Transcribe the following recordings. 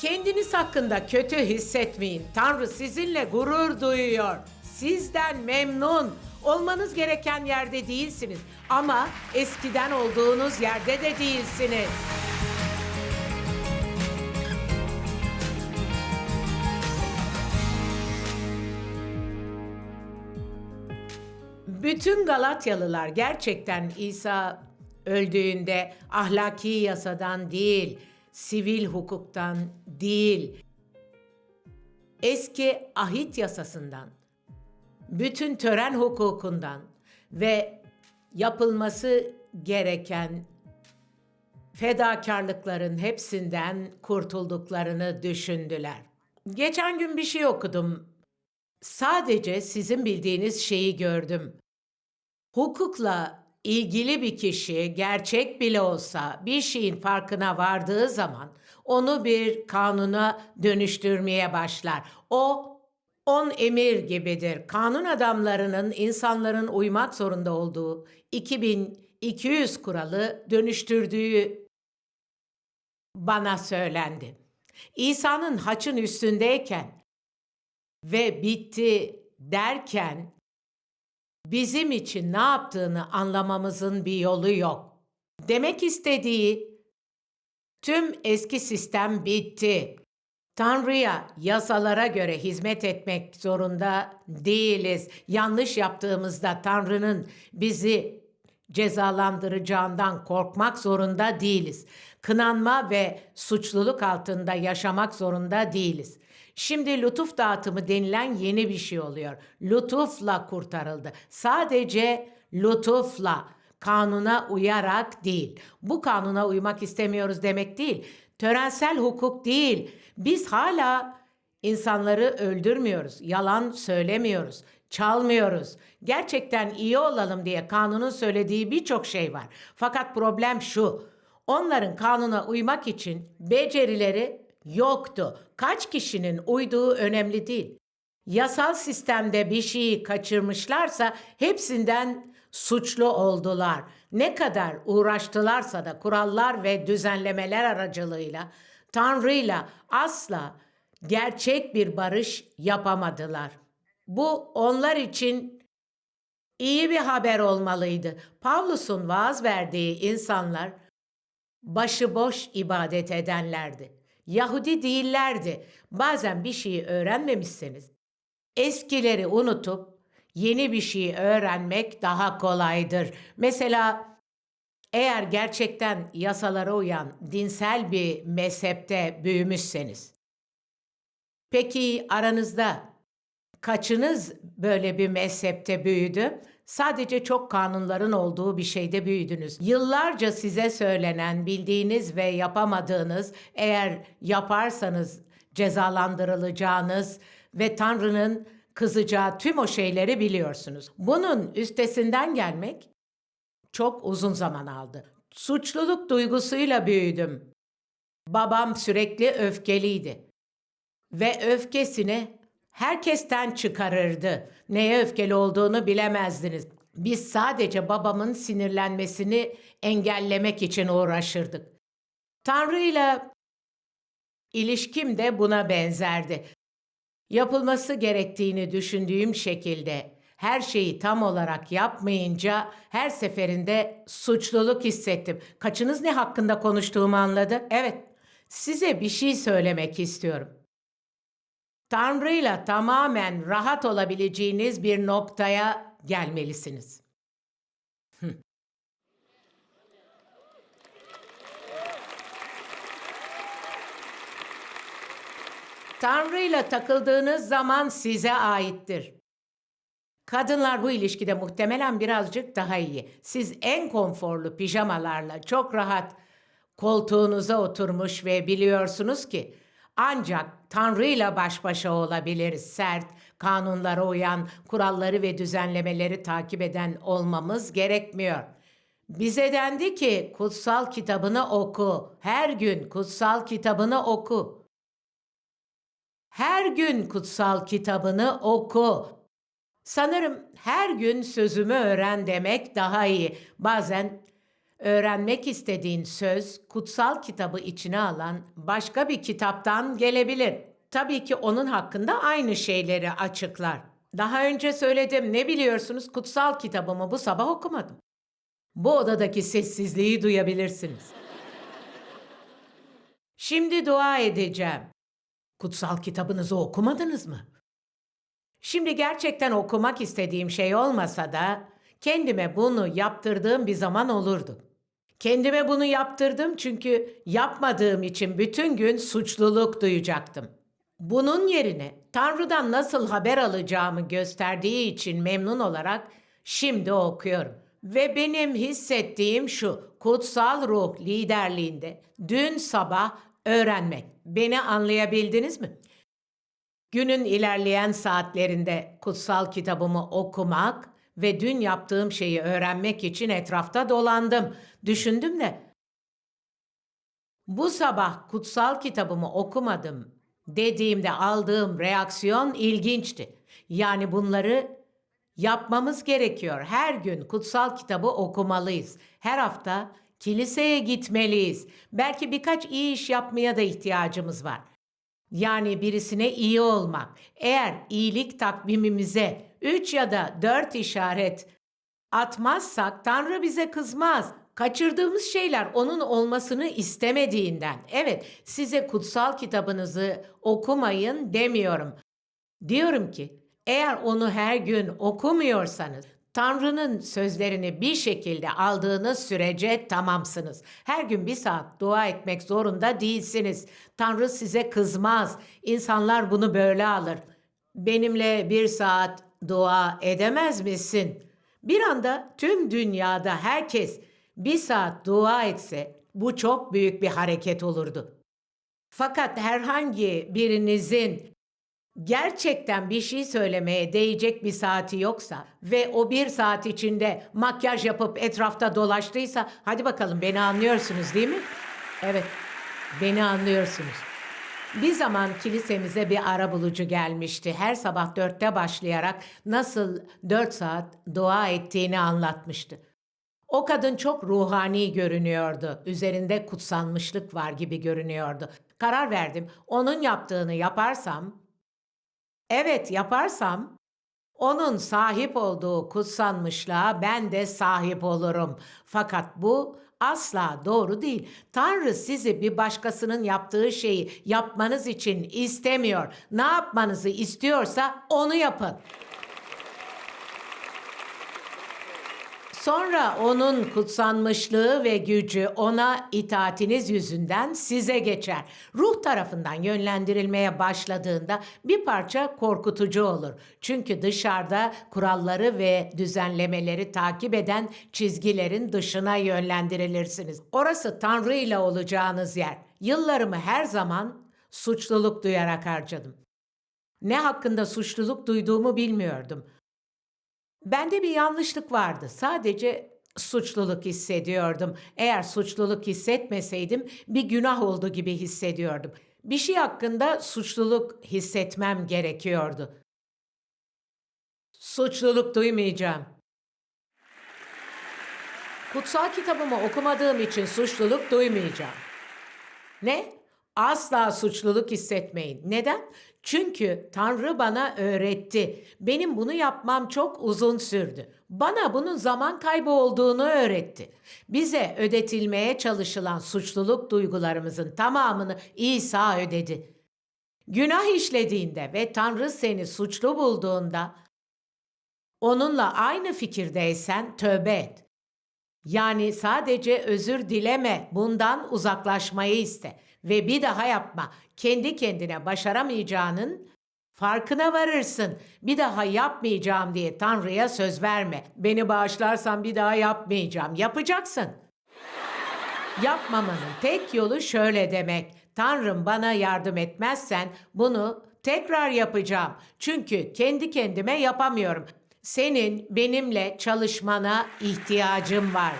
Kendiniz hakkında kötü hissetmeyin. Tanrı sizinle gurur duyuyor. Sizden memnun. Olmanız gereken yerde değilsiniz. Ama eskiden olduğunuz yerde de değilsiniz. Bütün Galatyalılar gerçekten İsa öldüğünde ahlaki yasadan değil, sivil hukuktan değil, eski ahit yasasından, bütün tören hukukundan ve yapılması gereken fedakarlıkların hepsinden kurtulduklarını düşündüler. Geçen gün bir şey okudum. Sadece sizin bildiğiniz şeyi gördüm. Hukukla ilgili bir kişi gerçek bile olsa bir şeyin farkına vardığı zaman onu bir kanuna dönüştürmeye başlar. O on emir gibidir. Kanun adamlarının insanların uymak zorunda olduğu 2200 kuralı dönüştürdüğü bana söylendi. İsa'nın haçın üstündeyken ve bitti derken bizim için ne yaptığını anlamamızın bir yolu yok. Demek istediği tüm eski sistem bitti. Tanrı'ya, yasalara göre hizmet etmek zorunda değiliz. Yanlış yaptığımızda Tanrı'nın bizi cezalandıracağından korkmak zorunda değiliz. Kınanma ve suçluluk altında yaşamak zorunda değiliz. Şimdi lütuf dağıtımı denilen yeni bir şey oluyor. Lütufla kurtarıldı. Sadece lütufla, kanuna uyarak değil. Bu kanuna uymak istemiyoruz demek değil. Törensel hukuk değil. Biz hala insanları öldürmüyoruz, yalan söylemiyoruz, çalmıyoruz. Gerçekten iyi olalım diye kanunun söylediği birçok şey var. Fakat problem şu. Onların kanuna uymak için becerileri yoktu. Kaç kişinin uyduğu önemli değil. Yasal sistemde bir şeyi kaçırmışlarsa hepsinden suçlu oldular. Ne kadar uğraştılarsa da kurallar ve düzenlemeler aracılığıyla Tanrı'yla asla gerçek bir barış yapamadılar. Bu onlar için iyi bir haber olmalıydı. Pavlus'un vaaz verdiği insanlar başıboş ibadet edenlerdi. Yahudi değillerdi. Bazen bir şeyi öğrenmemişseniz eskileri unutup yeni bir şeyi öğrenmek daha kolaydır. Mesela eğer gerçekten yasalara uyan dinsel bir mezhepte büyümüşseniz. Peki aranızda kaçınız böyle bir mezhepte büyüdü? Sadece çok kanunların olduğu bir şeyde büyüdünüz. Yıllarca size söylenen, bildiğiniz ve yapamadığınız, eğer yaparsanız cezalandırılacağınız ve Tanrı'nın kızacağı tüm o şeyleri biliyorsunuz. Bunun üstesinden gelmek çok uzun zaman aldı. Suçluluk duygusuyla büyüdüm. Babam sürekli öfkeliydi ve öfkesini herkesten çıkarırdı. Neye öfkeli olduğunu bilemezdiniz. Biz sadece babamın sinirlenmesini engellemek için uğraşırdık. Tanrı'yla ilişkim de buna benzerdi. Yapılması gerektiğini düşündüğüm şekilde her şeyi tam olarak yapmayınca her seferinde suçluluk hissettim. Kaçınız ne hakkında konuştuğumu anladı? Evet, size bir şey söylemek istiyorum. Tanrı'yla tamamen rahat olabileceğiniz bir noktaya gelmelisiniz. Tanrı'yla takıldığınız zaman size aittir. Kadınlar bu ilişkide muhtemelen birazcık daha iyi. Siz en konforlu pijamalarla çok rahat koltuğunuza oturmuş ve biliyorsunuz ki ancak Tanrı'yla baş başa olabiliriz. Sert, kanunlara uyan, kuralları ve düzenlemeleri takip eden olmamız gerekmiyor. Bize dendi ki kutsal kitabını oku. Her gün kutsal kitabını oku. Her gün kutsal kitabını oku. Sanırım her gün sözümü öğren demek daha iyi. Bazen öğrenmek istediğin söz kutsal kitabı içine alan başka bir kitaptan gelebilir. Tabii ki onun hakkında aynı şeyleri açıklar. Daha önce söyledim ne biliyorsunuz kutsal kitabımı bu sabah okumadım. Bu odadaki sessizliği duyabilirsiniz. Şimdi dua edeceğim. Kutsal kitabınızı okumadınız mı? Şimdi gerçekten okumak istediğim şey olmasa da kendime bunu yaptırdığım bir zaman olurdu. Kendime bunu yaptırdım çünkü yapmadığım için bütün gün suçluluk duyacaktım. Bunun yerine Tanrı'dan nasıl haber alacağımı gösterdiği için memnun olarak şimdi okuyorum. Ve benim hissettiğim şu, kutsal ruh liderliğinde dün sabah öğrenmek. Beni anlayabildiniz mi? Günün ilerleyen saatlerinde kutsal kitabımı okumak ve dün yaptığım şeyi öğrenmek için etrafta dolandım. Düşündüm de bu sabah kutsal kitabımı okumadım dediğimde aldığım reaksiyon ilginçti. Yani bunları yapmamız gerekiyor. Her gün kutsal kitabı okumalıyız. Her hafta kiliseye gitmeliyiz. Belki birkaç iyi iş yapmaya da ihtiyacımız var. Yani birisine iyi olmak. Eğer iyilik takvimimize 3 ya da 4 işaret atmazsak Tanrı bize kızmaz. Kaçırdığımız şeyler onun olmasını istemediğinden. Evet, size kutsal kitabınızı okumayın demiyorum. Diyorum ki, eğer onu her gün okumuyorsanız, Tanrı'nın sözlerini bir şekilde aldığınız sürece tamamsınız. Her gün bir saat dua etmek zorunda değilsiniz. Tanrı size kızmaz. İnsanlar bunu böyle alır. Benimle bir saat dua edemez misin? Bir anda tüm dünyada herkes bir saat dua etse bu çok büyük bir hareket olurdu. Fakat herhangi birinizin gerçekten bir şey söylemeye değecek bir saati yoksa ve o bir saat içinde makyaj yapıp etrafta dolaştıysa hadi bakalım beni anlıyorsunuz değil mi? Evet, beni anlıyorsunuz. Bir zaman kilisemize bir ara bulucu gelmişti. Her sabah dörtte başlayarak nasıl dört saat dua ettiğini anlatmıştı. O kadın çok ruhani görünüyordu. Üzerinde kutsanmışlık var gibi görünüyordu. Karar verdim. Onun yaptığını yaparsam, evet yaparsam, onun sahip olduğu kutsanmışlığa ben de sahip olurum. Fakat bu asla doğru değil. Tanrı sizi bir başkasının yaptığı şeyi yapmanız için istemiyor. Ne yapmanızı istiyorsa onu yapın. Sonra onun kutsanmışlığı ve gücü ona itaatiniz yüzünden size geçer. Ruh tarafından yönlendirilmeye başladığında bir parça korkutucu olur. Çünkü dışarıda kuralları ve düzenlemeleri takip eden çizgilerin dışına yönlendirilirsiniz. Orası Tanrı ile olacağınız yer. Yıllarımı her zaman suçluluk duyarak harcadım. Ne hakkında suçluluk duyduğumu bilmiyordum. Bende bir yanlışlık vardı. Sadece suçluluk hissediyordum. Eğer suçluluk hissetmeseydim bir günah oldu gibi hissediyordum. Bir şey hakkında suçluluk hissetmem gerekiyordu. Suçluluk duymayacağım. Kutsal kitabımı okumadığım için suçluluk duymayacağım. Ne? Asla suçluluk hissetmeyin. Neden? Çünkü Tanrı bana öğretti. Benim bunu yapmam çok uzun sürdü. Bana bunun zaman kaybı olduğunu öğretti. Bize ödetilmeye çalışılan suçluluk duygularımızın tamamını İsa ödedi. Günah işlediğinde ve Tanrı seni suçlu bulduğunda onunla aynı fikirdeysen tövbe et. Yani sadece özür dileme, bundan uzaklaşmayı iste ve bir daha yapma. Kendi kendine başaramayacağının farkına varırsın. Bir daha yapmayacağım diye Tanrı'ya söz verme. Beni bağışlarsan bir daha yapmayacağım. Yapacaksın. Yapmamanın tek yolu şöyle demek. Tanrım bana yardım etmezsen bunu tekrar yapacağım. Çünkü kendi kendime yapamıyorum. Senin benimle çalışmana ihtiyacım var.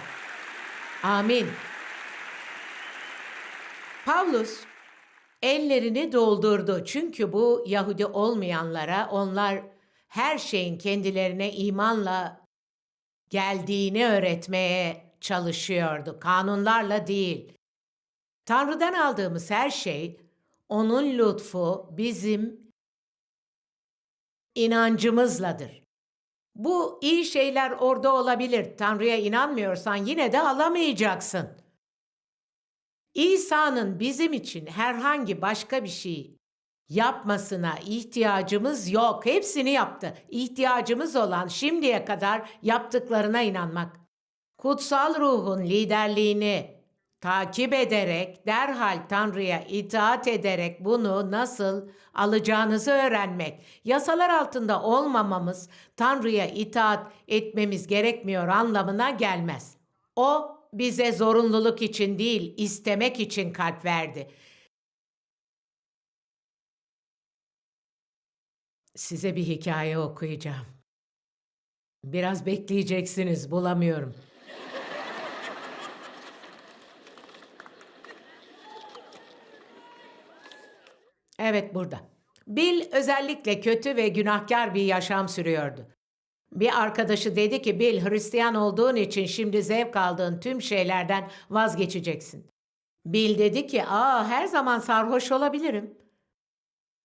Amin. Pavlus ellerini doldurdu. Çünkü bu Yahudi olmayanlara onlar her şeyin kendilerine imanla geldiğini öğretmeye çalışıyordu, kanunlarla değil. Tanrı'dan aldığımız her şey, onun lütfu bizim inancımızladır. Bu iyi şeyler orada olabilir. Tanrı'ya inanmıyorsan yine de alamayacaksın. İsa'nın bizim için herhangi başka bir şey yapmasına ihtiyacımız yok. Hepsini yaptı. İhtiyacımız olan şimdiye kadar yaptıklarına inanmak. Kutsal ruhun liderliğini takip ederek, derhal Tanrı'ya itaat ederek bunu nasıl alacağınızı öğrenmek. Yasalar altında olmamamız Tanrı'ya itaat etmemiz gerekmiyor anlamına gelmez. O bize zorunluluk için değil, istemek için kalp verdi. Size bir hikaye okuyacağım. Biraz bekleyeceksiniz, bulamıyorum. Evet burada. Bill özellikle kötü ve günahkar bir yaşam sürüyordu. Bir arkadaşı dedi ki Bill Hristiyan olduğun için şimdi zevk aldığın tüm şeylerden vazgeçeceksin. Bill dedi ki aa her zaman sarhoş olabilirim.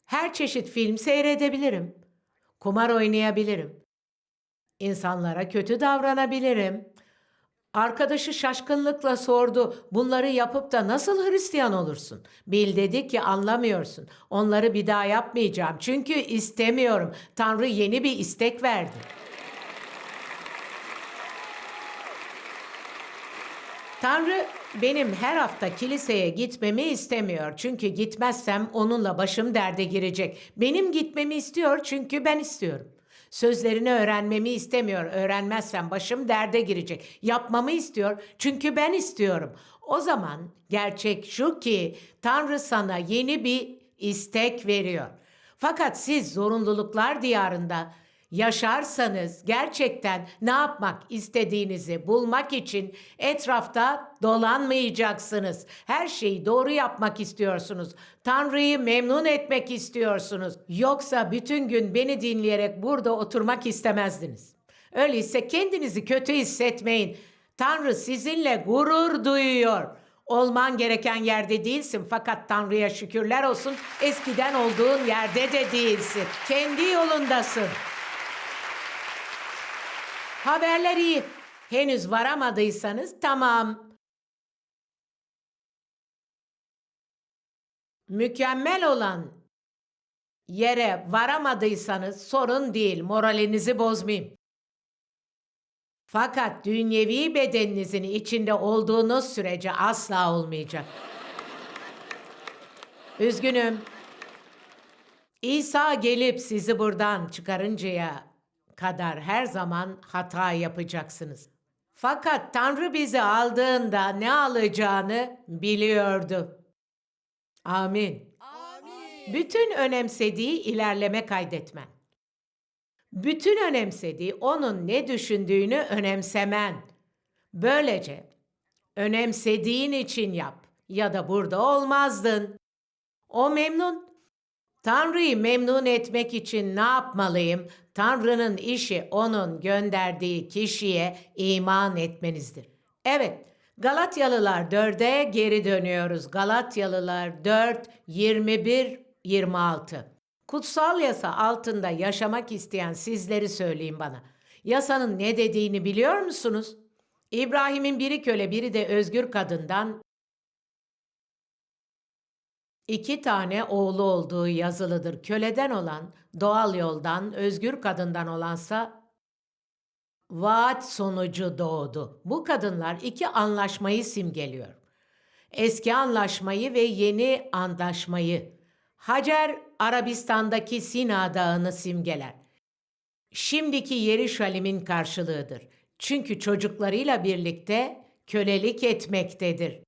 Her çeşit film seyredebilirim. Kumar oynayabilirim. İnsanlara kötü davranabilirim. Arkadaşı şaşkınlıkla sordu. Bunları yapıp da nasıl Hristiyan olursun? Bill dedi ki anlamıyorsun. Onları bir daha yapmayacağım. Çünkü istemiyorum. Tanrı yeni bir istek verdi. Tanrı benim her hafta kiliseye gitmemi istemiyor. Çünkü gitmezsem onunla başım derde girecek. Benim gitmemi istiyor çünkü ben istiyorum. Sözlerini öğrenmemi istemiyor. Öğrenmezsem başım derde girecek. Yapmamı istiyor çünkü ben istiyorum. O zaman gerçek şu ki Tanrı sana yeni bir istek veriyor. Fakat siz zorunluluklar diyarında yaşarsanız gerçekten ne yapmak istediğinizi bulmak için etrafta dolanmayacaksınız. Her şeyi doğru yapmak istiyorsunuz. Tanrı'yı memnun etmek istiyorsunuz. Yoksa bütün gün beni dinleyerek burada oturmak istemezdiniz. Öyleyse kendinizi kötü hissetmeyin. Tanrı sizinle gurur duyuyor. Olman gereken yerde değilsin fakat Tanrı'ya şükürler olsun eskiden olduğun yerde de değilsin. Kendi yolundasın. Haberler iyi. Henüz varamadıysanız tamam. Mükemmel olan yere varamadıysanız sorun değil. Moralinizi bozmayayım. Fakat dünyevi bedeninizin içinde olduğunuz sürece asla olmayacak. Üzgünüm. İsa gelip sizi buradan çıkarıncaya kadar her zaman hata yapacaksınız. Fakat Tanrı bizi aldığında ne alacağını biliyordu. Amin. Amin. Bütün önemsediği ilerleme kaydetmen. Bütün önemsediği onun ne düşündüğünü önemsemen. Böylece önemsediğin için yap ya da burada olmazdın. O memnun. Tanrı'yı memnun etmek için ne yapmalıyım? Tanrı'nın işi onun gönderdiği kişiye iman etmenizdir. Evet, Galatyalılar 4'e geri dönüyoruz. Galatyalılar 4, 21, 26. Kutsal yasa altında yaşamak isteyen sizleri söyleyin bana. Yasanın ne dediğini biliyor musunuz? İbrahim'in biri köle biri de özgür kadından iki tane oğlu olduğu yazılıdır. Köleden olan, doğal yoldan, özgür kadından olansa vaat sonucu doğdu. Bu kadınlar iki anlaşmayı simgeliyor. Eski anlaşmayı ve yeni anlaşmayı. Hacer Arabistan'daki Sina Dağı'nı simgeler. Şimdiki Yeruşalim'in karşılığıdır. Çünkü çocuklarıyla birlikte kölelik etmektedir.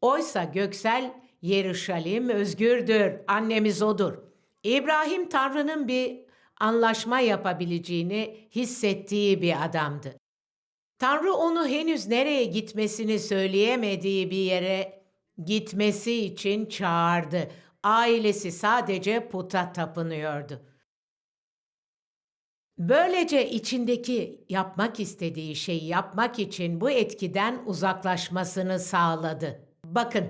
Oysa göksel Yeruşalim özgürdür, annemiz odur. İbrahim Tanrı'nın bir anlaşma yapabileceğini hissettiği bir adamdı. Tanrı onu henüz nereye gitmesini söyleyemediği bir yere gitmesi için çağırdı. Ailesi sadece puta tapınıyordu. Böylece içindeki yapmak istediği şeyi yapmak için bu etkiden uzaklaşmasını sağladı. Bakın,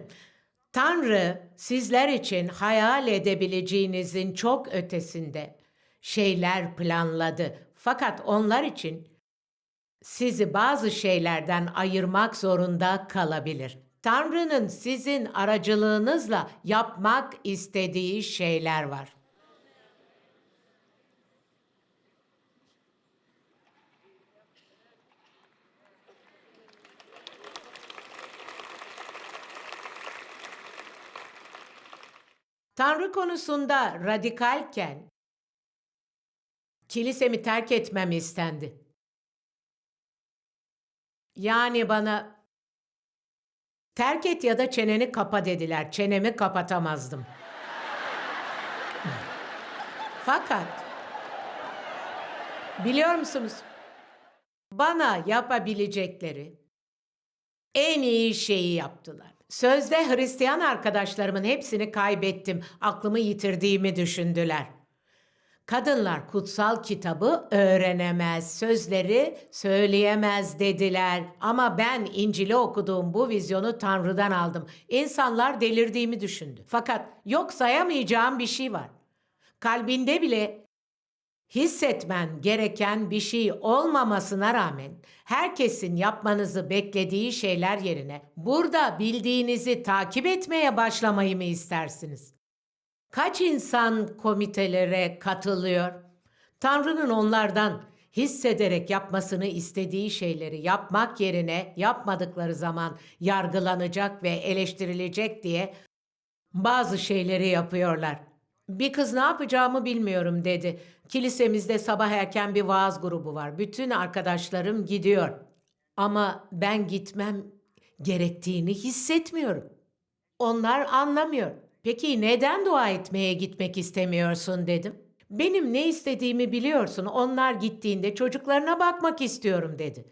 Tanrı sizler için hayal edebileceğinizin çok ötesinde şeyler planladı. Fakat onlar için sizi bazı şeylerden ayırmak zorunda kalabilir. Tanrı'nın sizin aracılığınızla yapmak istediği şeyler var. Tanrı konusunda radikalken kilisemi terk etmem istendi. Yani bana terk et ya da çeneni kapa dediler. Çenemi kapatamazdım. Fakat biliyor musunuz? Bana yapabilecekleri en iyi şeyi yaptılar. Sözde Hristiyan arkadaşlarımın hepsini kaybettim. Aklımı yitirdiğimi düşündüler. Kadınlar kutsal kitabı öğrenemez, sözleri söyleyemez dediler. Ama ben İncil'i okuduğum bu vizyonu Tanrı'dan aldım. İnsanlar delirdiğimi düşündü. Fakat yok sayamayacağım bir şey var. Kalbinde bile hissetmen gereken bir şey olmamasına rağmen herkesin yapmanızı beklediği şeyler yerine burada bildiğinizi takip etmeye başlamayı mı istersiniz? Kaç insan komitelere katılıyor? Tanrı'nın onlardan hissederek yapmasını istediği şeyleri yapmak yerine yapmadıkları zaman yargılanacak ve eleştirilecek diye bazı şeyleri yapıyorlar. Bir kız ne yapacağımı bilmiyorum dedi. Kilisemizde sabah erken bir vaaz grubu var. Bütün arkadaşlarım gidiyor. Ama ben gitmem gerektiğini hissetmiyorum. Onlar anlamıyor. Peki neden dua etmeye gitmek istemiyorsun dedim. Benim ne istediğimi biliyorsun. Onlar gittiğinde çocuklarına bakmak istiyorum dedi.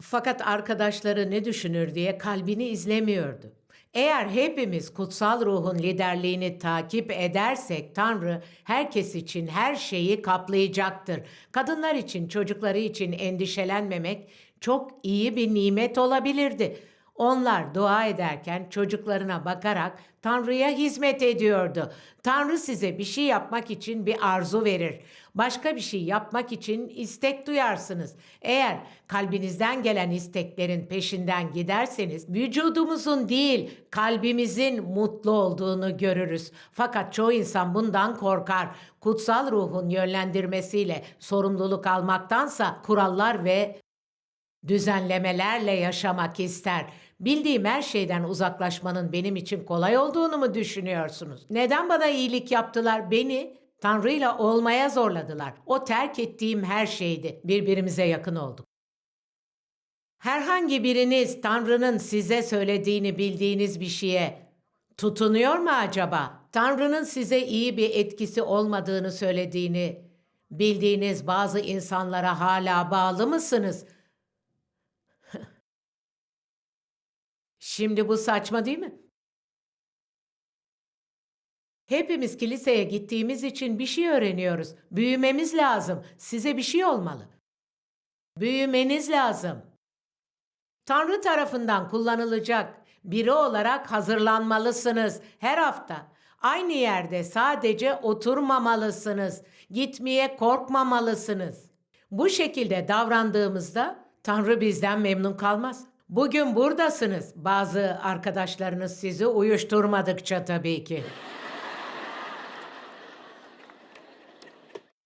Fakat arkadaşları ne düşünür diye kalbini izlemiyordu. Eğer hepimiz kutsal ruhun liderliğini takip edersek Tanrı herkes için her şeyi kaplayacaktır. Kadınlar için, çocukları için endişelenmemek çok iyi bir nimet olabilirdi. Onlar dua ederken çocuklarına bakarak Tanrı'ya hizmet ediyordu. Tanrı size bir şey yapmak için bir arzu verir. Başka bir şey yapmak için istek duyarsınız. Eğer kalbinizden gelen isteklerin peşinden giderseniz vücudumuzun değil kalbimizin mutlu olduğunu görürüz. Fakat çoğu insan bundan korkar. Kutsal ruhun yönlendirmesiyle sorumluluk almaktansa kurallar ve düzenlemelerle yaşamak ister. Bildiğim her şeyden uzaklaşmanın benim için kolay olduğunu mu düşünüyorsunuz? Neden bana iyilik yaptılar? Beni Tanrı'yla olmaya zorladılar. O terk ettiğim her şeydi. Birbirimize yakın olduk. Herhangi biriniz Tanrı'nın size söylediğini bildiğiniz bir şeye tutunuyor mu acaba? Tanrı'nın size iyi bir etkisi olmadığını söylediğini bildiğiniz bazı insanlara hala bağlı mısınız? Şimdi bu saçma değil mi? Hepimiz kiliseye gittiğimiz için bir şey öğreniyoruz. Büyümemiz lazım. Size bir şey olmalı. Büyümeniz lazım. Tanrı tarafından kullanılacak biri olarak hazırlanmalısınız her hafta. Aynı yerde sadece oturmamalısınız. Gitmeye korkmamalısınız. Bu şekilde davrandığımızda Tanrı bizden memnun kalmaz. Bugün buradasınız. Bazı arkadaşlarınız sizi uyuşturmadıkça tabii ki.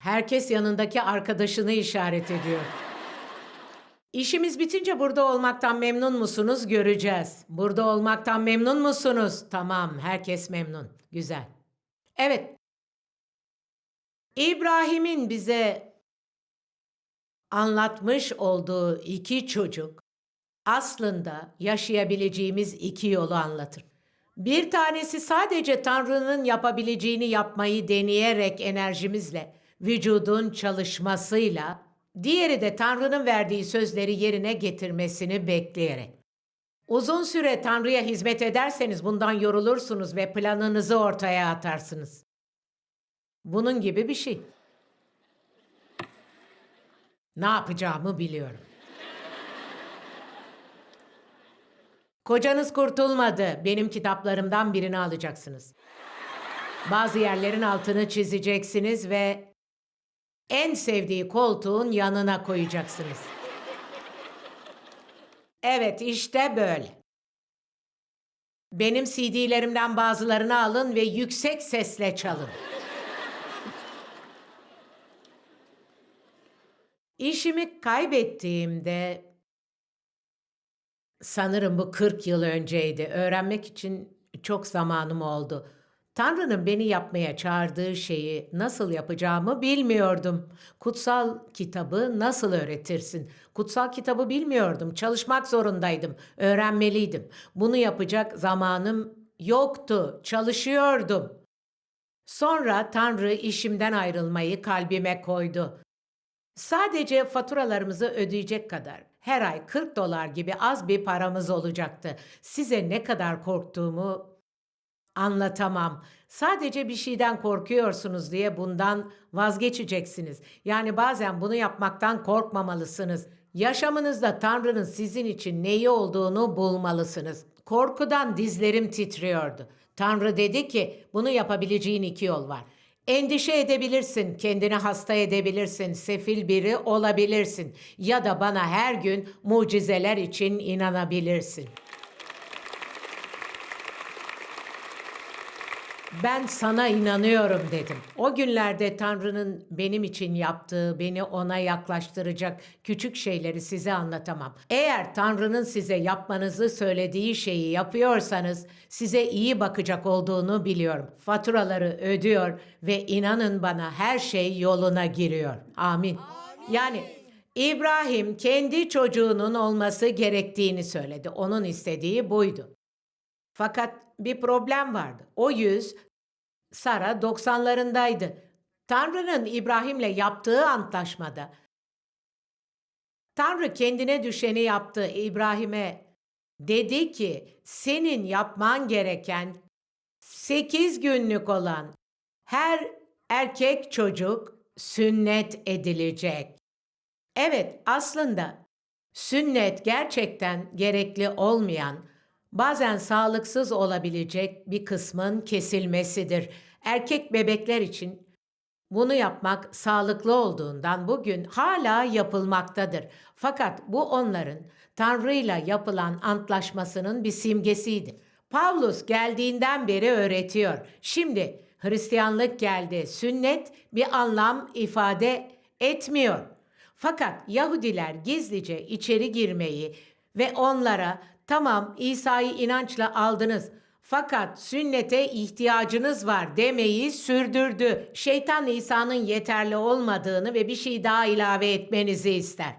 Herkes yanındaki arkadaşını işaret ediyor. İşimiz bitince burada olmaktan memnun musunuz göreceğiz. Burada olmaktan memnun musunuz? Tamam, herkes memnun. Güzel. Evet. İbrahim'in bize anlatmış olduğu iki çocuk aslında yaşayabileceğimiz iki yolu anlatır. Bir tanesi sadece Tanrı'nın yapabileceğini yapmayı deneyerek enerjimizle, vücudun çalışmasıyla, diğeri de Tanrı'nın verdiği sözleri yerine getirmesini bekleyerek. Uzun süre Tanrı'ya hizmet ederseniz bundan yorulursunuz ve planınızı ortaya atarsınız. Bunun gibi bir şey. Ne yapacağımı biliyorum. Kocanız kurtulmadı. Benim kitaplarımdan birini alacaksınız. Bazı yerlerin altını çizeceksiniz ve en sevdiği koltuğun yanına koyacaksınız. Evet, işte böyle. Benim CD'lerimden bazılarını alın ve yüksek sesle çalın. İşimi kaybettiğimde sanırım bu 40 yıl önceydi. Öğrenmek için çok zamanım oldu. Tanrı'nın beni yapmaya çağırdığı şeyi nasıl yapacağımı bilmiyordum. Kutsal kitabı nasıl öğretirsin? Kutsal kitabı bilmiyordum. Çalışmak zorundaydım. Öğrenmeliydim. Bunu yapacak zamanım yoktu. Çalışıyordum. Sonra Tanrı işimden ayrılmayı kalbime koydu. Sadece faturalarımızı ödeyecek kadar her ay 40 dolar gibi az bir paramız olacaktı. Size ne kadar korktuğumu anlatamam. Sadece bir şeyden korkuyorsunuz diye bundan vazgeçeceksiniz. Yani bazen bunu yapmaktan korkmamalısınız. Yaşamınızda Tanrı'nın sizin için neyi olduğunu bulmalısınız. Korkudan dizlerim titriyordu. Tanrı dedi ki bunu yapabileceğin iki yol var. Endişe edebilirsin, kendini hasta edebilirsin, sefil biri olabilirsin ya da bana her gün mucizeler için inanabilirsin. Ben sana inanıyorum dedim. O günlerde Tanrı'nın benim için yaptığı, beni ona yaklaştıracak küçük şeyleri size anlatamam. Eğer Tanrı'nın size yapmanızı söylediği şeyi yapıyorsanız size iyi bakacak olduğunu biliyorum. Faturaları ödüyor ve inanın bana her şey yoluna giriyor. Amin. Yani İbrahim kendi çocuğunun olması gerektiğini söyledi. Onun istediği buydu. Fakat bir problem vardı. O yüz Sara 90'larındaydı. Tanrı'nın İbrahim'le yaptığı antlaşmada Tanrı kendine düşeni yaptı İbrahim'e. Dedi ki senin yapman gereken 8 günlük olan her erkek çocuk sünnet edilecek. Evet aslında sünnet gerçekten gerekli olmayan bazen sağlıksız olabilecek bir kısmın kesilmesidir. Erkek bebekler için bunu yapmak sağlıklı olduğundan bugün hala yapılmaktadır. Fakat bu onların Tanrı'yla yapılan antlaşmasının bir simgesiydi. Pavlus geldiğinden beri öğretiyor. Şimdi Hristiyanlık geldi. Sünnet bir anlam ifade etmiyor. Fakat Yahudiler gizlice içeri girmeyi ve onlara Tamam İsa'yı inançla aldınız. Fakat sünnete ihtiyacınız var demeyi sürdürdü. Şeytan İsa'nın yeterli olmadığını ve bir şey daha ilave etmenizi ister.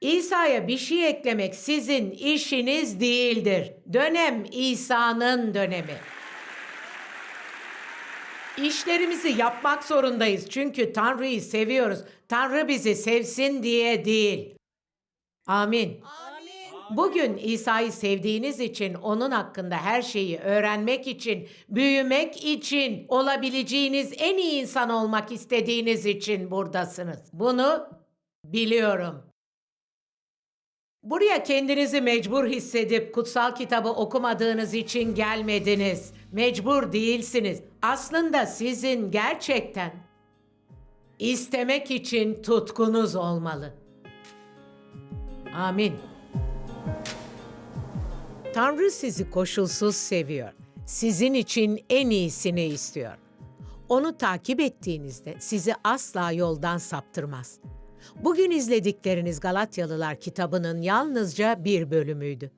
İsa'ya bir şey eklemek sizin işiniz değildir. Dönem İsa'nın dönemi. İşlerimizi yapmak zorundayız çünkü Tanrı'yı seviyoruz. Tanrı bizi sevsin diye değil. Amin. Bugün İsa'yı sevdiğiniz için onun hakkında her şeyi öğrenmek için, büyümek için, olabileceğiniz en iyi insan olmak istediğiniz için buradasınız. Bunu biliyorum. Buraya kendinizi mecbur hissedip kutsal kitabı okumadığınız için gelmediniz. Mecbur değilsiniz. Aslında sizin gerçekten istemek için tutkunuz olmalı. Amin. Tanrı sizi koşulsuz seviyor. Sizin için en iyisini istiyor. Onu takip ettiğinizde sizi asla yoldan saptırmaz. Bugün izledikleriniz Galatyalılar kitabının yalnızca bir bölümüydü.